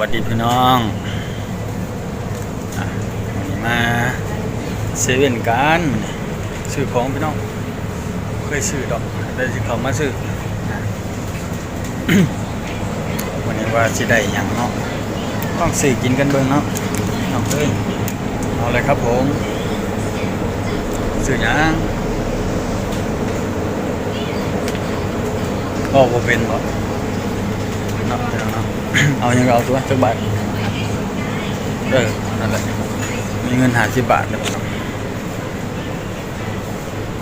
วัสดีพี่น้องอันนี้มาเซเว่นกันซื้อของพี่น้อง เคยซื้อดอกได้สิเขามาซื้อวันนี้ว่าสิได้หยังเนาะต้องซื้อกินกันเบิ่งเนาะเอาเลยเอาเลยครับผมซื้อหยังก็บ่เป็นบ่ เนาะพี่น้องเนาเอายังเอาตัวจักบาทเออนั่นแหละมีเงินหาสิบบาทนะ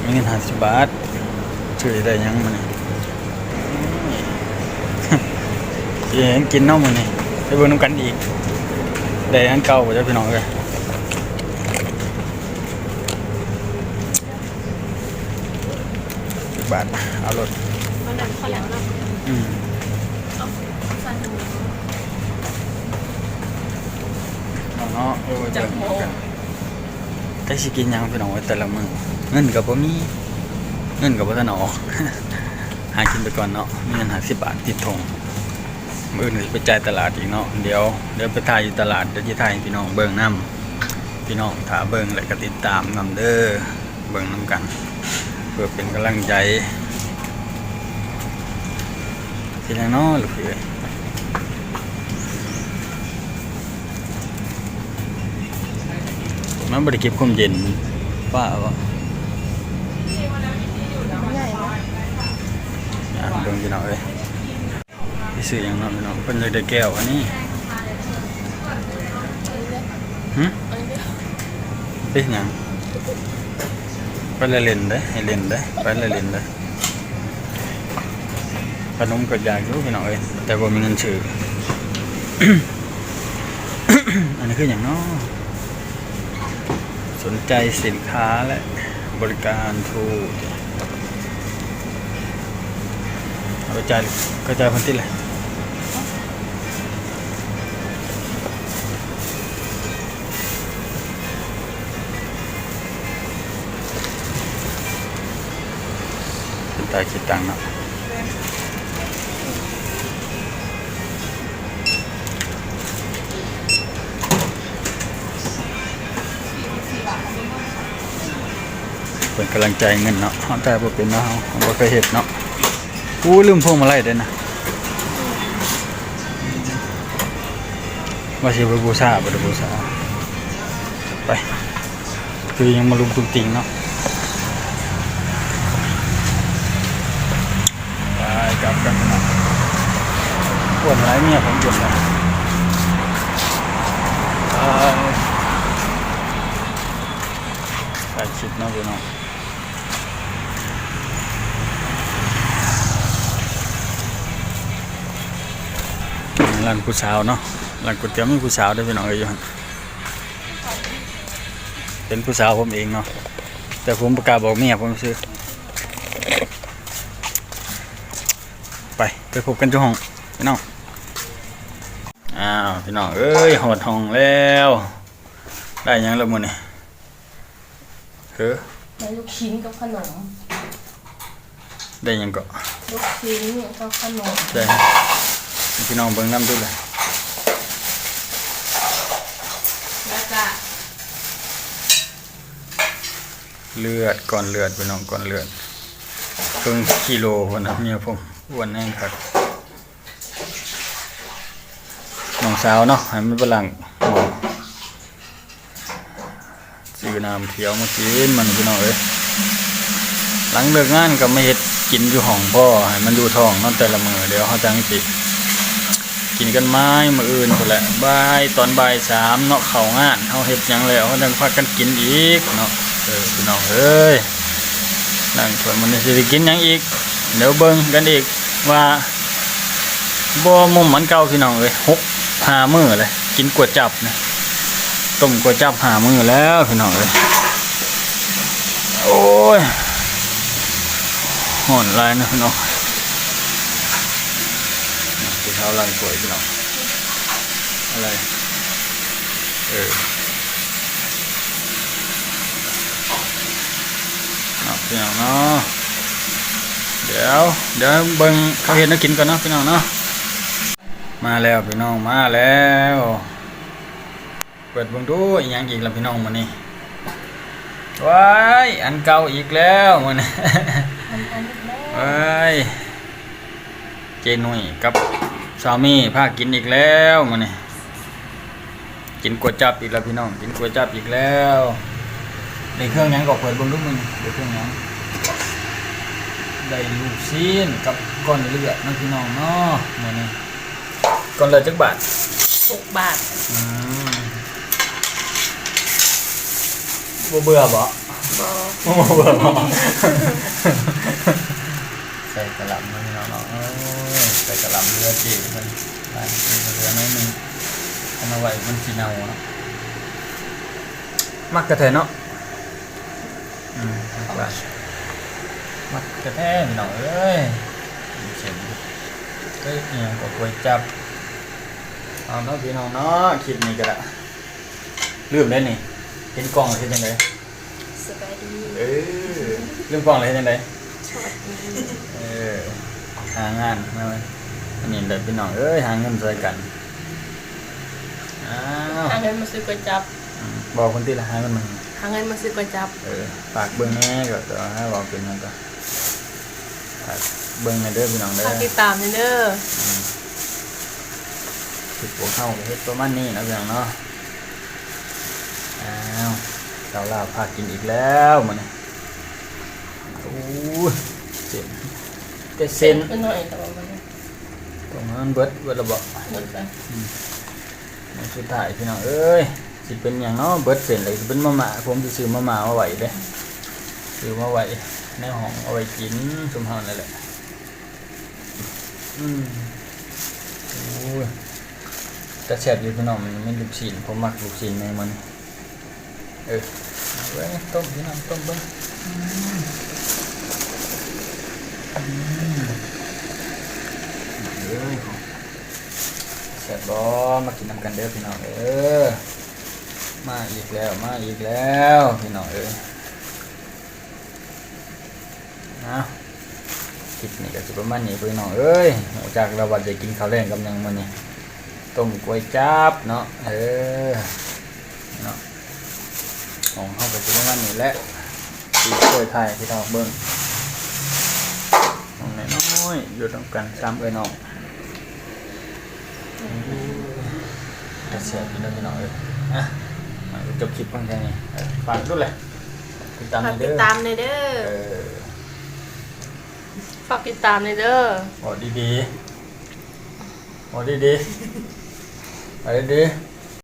มีเงินหาสิบบาทช่วยได้ยังมาเนี่ยสิเห็นกินน้องมันนี่ไปเบิ่งน้ำกันอีกได้อันเก่าบ่จ้ะพี่น้องเอ้ยสิบบาทเอารถมันดันข้าวหลังเนาะอืม เนาะเออจังโมกันได้สิกินหยังพี่น้องเอ้แต่ละมื้อเงินก็บ่มี เงินก็บ่ทันออก หากินไปก่อนเนาะมีเงิน50บาทติดทงมื้ออื่นไปจ่ายตลาดอีกเนาะเดี๋ยวเดี๋ยวไปถ่ายอยู่ตลาดเดี๋ยวสิถ่ายให้พี่น้องเบิ่งนํพี่น้องถ้าเบิ่งแล้วก็ติดตามนำเด้อเบิ่งนํกัน เพื่อเป็นกำลังใจสิแนงเนาะลูกเอ้ย มันบ่ได้เก็บความเย็นป้าบ่ใหญ่เนาเบิ่งพี่น้องเอ้ยสิซื้อหยังเนาะพี่น้องเพิ่นเลยได้แก้วอันนี้หึเป็นหยังไปละเล่นเด้ให้เล่นเด้ไปละเล่นเด้ขนมก็อยากอยู่พี่น้องเอ้ยแต่บ่มีเงินซื้ออันนี้คืออย่างเนาะ สนใจสินค้าและบริการทูตเอาไปจ่ายกระจายพันที่เลยเป็นตายคิดตังค์เนาะ เป็นกำลังใจเงินเนาะเขาแต่บ่เป็นเนาะเขาบ่เคยเห็นเนาะกูลืมพวงมาลัยเด้นะว่าสิไปบูชาบ่ได้บูชาไปคือยังมาลุมตุ้งติงเนาะไปกลับกันนะปวดหลายเมียผมปวดหลายไปไปชิดเนาะพี่น้อง ร้านผู้สาวเนาะร้านก๋วยเตี๋ยวมีผู้สาวด้วยพี่น้องเอ้ยอยู่หั่นเป็นผู้สาวผมเองเนาะแต่ผมประกล้าศบอกเมียผมซื้อไปไปพบกันที่ห้องพี่น้องอ้าวพี่น้องเอ้ยหอดห้องแล้ว ได้หยังแล้วมื้อนี่เฮ้อได้ลูกชิ้นกับขนม ได้หยังก็ลูกชิ้นกับขนมได้ให้ พี่น้องเบิ่งน้ำดูเลยแล้วก็เลือดก่อนเลือดพี่น้องก่อนเลือดครึ่งกิโลพุ่นนะเมียผมอ้วนแน่งครับน้องสาวเนาะให้มันฝรั่งหมอซื้อน้ำเขียวมากินมันพี่น้องเอ้ยหลังเลิกงานก็ไม่เฮ็ดกินอยู่ห้องพ่อให้มันอยู่ท้องเนอนแต่ละมื้อเดี๋ยวเขาจังสิ กินกันไม้มืออื่นพุ่นแหละบ่ายตอนบ่ายสามเนาะเข้างานเฮาเฮ็ดยังแล้วเฮาจังพากันกินอีกเนาะเออพี่น้องเอ้ยนั่งชวนมันสิได้กินยังอีกเดี๋ยวเบิ่งกันอีกว่าบ่มุมเหมือนเก่าพี่น้องเอ้ยหกหามือเลยกินกวยจับนะต้มกวยจับหามือแล้วพี่น้องเอ้ยโอ้ยห่อนหลายนะพี่น้อง กินข้าวล้างถ้วยพี่น้องอะไร เออเนาะพี่น้องเนาะเดี๋ยวเดี๋ยวเบิ่งเขาเห็นนักกินก่อนเนาะพี่น้องเนาะมาแล้วพี่น้องมาแล้ว เปิดเบิ่งดูอีหยังอีกล่ะพี่น้องมื้อนี้ว้ายอันเก่าอีกแล้วมื้อนี้อันอันนี้แม่เอ้ยเจนุยกับ สามีพากินอีกแล้วมื้อนี้กินก๋วยจับอีกแล้วพี่น้อง กินก๋วยจับอีกแล้วได้เครื่องหยังก็เปิดเบิ่งดูมื้อนี้ได้เครื่องหยังได้ลูกชิ้นกับก้อนเลือดเนาะพี่น้องเนาะมื้อนี้ก้อนเลือดจักบาทหกบาทอืมบ่เบื่อบ่บอบ่เบื่อบ่ ใส่กระหล่ำมันเนาะเนาะเออใส่กระหล่ำเรือจีมันร้านจีเรือน้อยหนึงเอามาไว้มันสิเน่าเนาะมักกระเทยเนาะอืมมักว่ามักกระแทยพี่น้องเอ้ยเสียงเฮ้ยเนี่ยก็กวยจับเอาเนาะพี่น้องเนาะคลิปนี้ก็ได้ลืมได้นี่เห็นกล้องเลยเห็นยังไงสบายดีเออลืมกล้องเลยเห็นยังไงสวัสดี เออหางานนะเว้ยอันนี้เด็กพี่น้องเอ้ยหาเงินช่วยกันอ้าวหาเงินมาซื้อก๋วยจับอืมบอกคนที่ละหาเงินมันหาเงินมาซื้อก๋วยจับเออฝากเบิ้งแน่ก็จะให้บอกเป็นนั่นก็ฝากเบิ้งในเด้อพี่น้องเด้อฝากติดตามเด้อคิดพวกเข้าก็เฮ็ดประมาณนี้นะพี่น้องเนาะอ้าวเราลาพากินอีกแล้วมันนี่โอ้ย เส้นแต่เส้นขึ้นหน่อยแต่ว่ามันตรงนั้นเบิดเบิดระเบอกหมดไปในสุดท้ายพี่น้องเอ้ยสิเป็นอย่างเนาะเบิดเส้นเลยสิเป็นมะม่าผมสิซื้อมะม่ามาไว้เด้ซื้อมาไว้ในห้องเอาไว้กินซุมเฮานั่นแหละอืมโอ้ยแต่แซ่บอยู่พี่น้องมันไม่ลูกชิ้นผมมักลูกชิ้นในมันเออเอาไว้ต้มพี่น้องต้มเบิ่งอืมอืม เอ้ยขอแซ่บบ่มากินน้ำกันเด้อพี่น้องเออมาอีกแล้วมาอีกแล้วพี่น้องเอ้ยเอาคลิปนี้ก็สิประมาณนี้พี่น้องเอ้ยจากเราว่าจะกินข้าวแรงกับยังมื้อนี้ต้มกล้วยจับเนาะเออเนาะของเฮาก็สิประมาณนี้แหละที่เคยถ่ายพี่น้องเบิ่งน้ง อยๆอยู่ตรงกันซ้ำเอ้ยน้องจะเสียพี่น้องพี่น้องเอ้ยอะมาจบคลิปเพียงแค่นี้เออฝากด้วยเลยติดตามฝากในติเด้ดอตามในเด้อเออฝากติดตามในเด้อบอกดีๆบอกดีๆบอกดีๆ